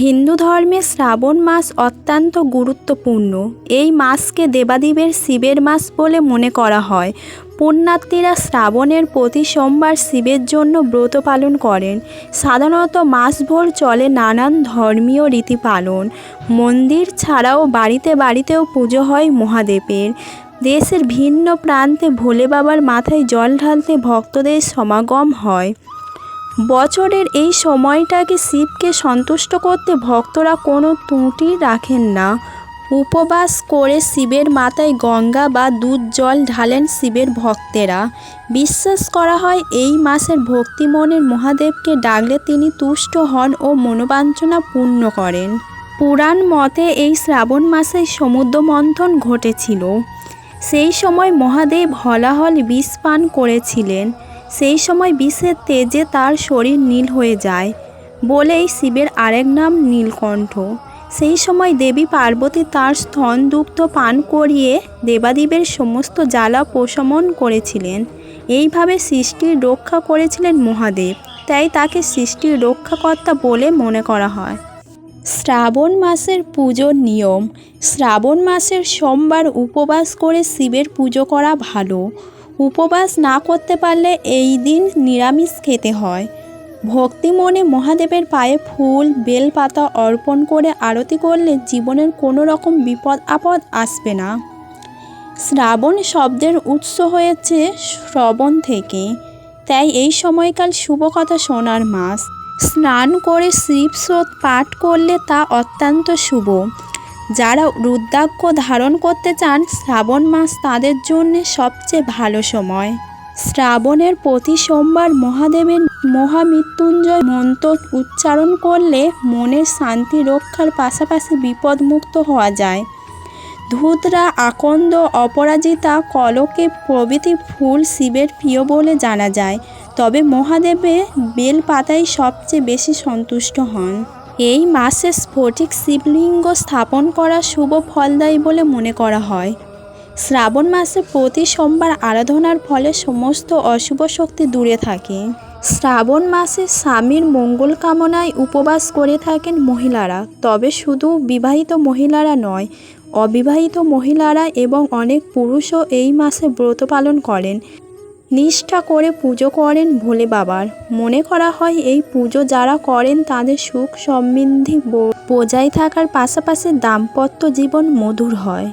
হিন্দু ধর্মে শ্রাবণ মাস অত্যন্ত গুরুত্বপূর্ণ। এই মাসকে দেবাদিদেব শিবের মাস বলে মনে করা হয়। পুণ্যার্থীরা শ্রাবণের প্রতি সোমবার শিবের জন্য ব্রত পালন করেন। সাধারণত মাসভর চলে নানান ধর্মীয় রীতি পালন। মন্দির ছাড়াও বাড়িতে বাড়িতেও পুজো হয় মহাদেবের। দেশের ভিন্ন প্রান্তে ভোলে বাবার মাথায় জল ঢালতে ভক্তদের সমাগম হয়। বছরের এই সময়টাকে শিবকে সন্তুষ্ট করতে ভক্তরা কোনো ত্রুটি রাখেন না। উপবাস করে শিবের মাথায় গঙ্গা বা দুধ জল ঢালেন শিবের ভক্তেরা। বিশ্বাস করা হয় এই মাসের ভক্তিমনের মহাদেবকে ডাকলে তিনি তুষ্ট হন ও মনোবাঞ্ছনা পূর্ণ করেন। পুরাণ মতে এই শ্রাবণ মাসে সমুদ্র মন্থন ঘটেছিল। সেই সময় মহাদেব হলাহল বিষ পান করেছিলেন। সেই সময় বিষের তেজে তার শরীর নীল হয়ে যায় বলেই শিবের আরেক নাম নীলকণ্ঠ। সেই সময় দেবী পার্বতী তার স্তন দুগ্ধ পান করিয়ে দেবাদেবের সমস্ত জ্বালা প্রশমন করেছিলেন। এইভাবে সৃষ্টির রক্ষা করেছিলেন মহাদেব, তাই তাকে সৃষ্টির রক্ষাকর্তা বলে মনে করা হয়। শ্রাবণ মাসের পুজোর নিয়ম, শ্রাবণ মাসের সোমবার উপবাস করে শিবের পুজো করা ভালো। উপবাস না করতে পারলে এই দিন নিরামিষ খেতে হয়। ভক্তি মনে মহাদেবের পায়ে ফুল, বেলপাতা অর্পণ করে আরতি করলে জীবনের কোনো রকম বিপদ আপদ আসবে না। শ্রাবণ শব্দের উৎস হয়েছে শ্রবণ থেকে। তাই এই সময়কাল শুভ কথা শোনার মাস। স্নান করে শিবস্রোত পাঠ করলে তা অত্যন্ত শুভ। যারা রুদ্রাক্ষ ধারণ করতে চান, শ্রাবণ মাস তাদের জন্য সবচেয়ে ভালো সময়। শ্রাবণের প্রতি সোমবার মহাদেবের মহামৃত্যুঞ্জয় মন্ত্র উচ্চারণ করলে মনের শান্তি রক্ষার পাশাপাশি বিপদমুক্ত হওয়া যায়। ধূতরা আকন্দ, অপরাজিতা, কলকে প্রভৃতি ফুল শিবের প্রিয় বলে জানা যায়। তবে মহাদেবে বেল পাতাই সবচেয়ে বেশি সন্তুষ্ট হন। এই মাসে স্ফটিক শিবলিঙ্গ স্থাপন করা শুভ ফলদায়ী বলে মনে করা হয়। শ্রাবণ মাসে প্রতি সোমবার আরাধনার ফলে সমস্ত অশুভ শক্তি দূরে থাকে। শ্রাবণ মাসে স্বামীর মঙ্গল কামনায় উপবাস করে থাকেন মহিলারা, তবে শুধু বিবাহিত মহিলারা নয়, অবিবাহিত মহিলারা এবং অনেক পুরুষও এই মাসে ব্রত পালন করেন। নিষ্ঠা করে পুজো করেন ভোলে বাবার। মনে করা হয় এই পুজো যারা করেন তাদের সুখ সমৃদ্ধি বজায় থাকার পাশাপাশি দাম্পত্য জীবন মধুর হয়।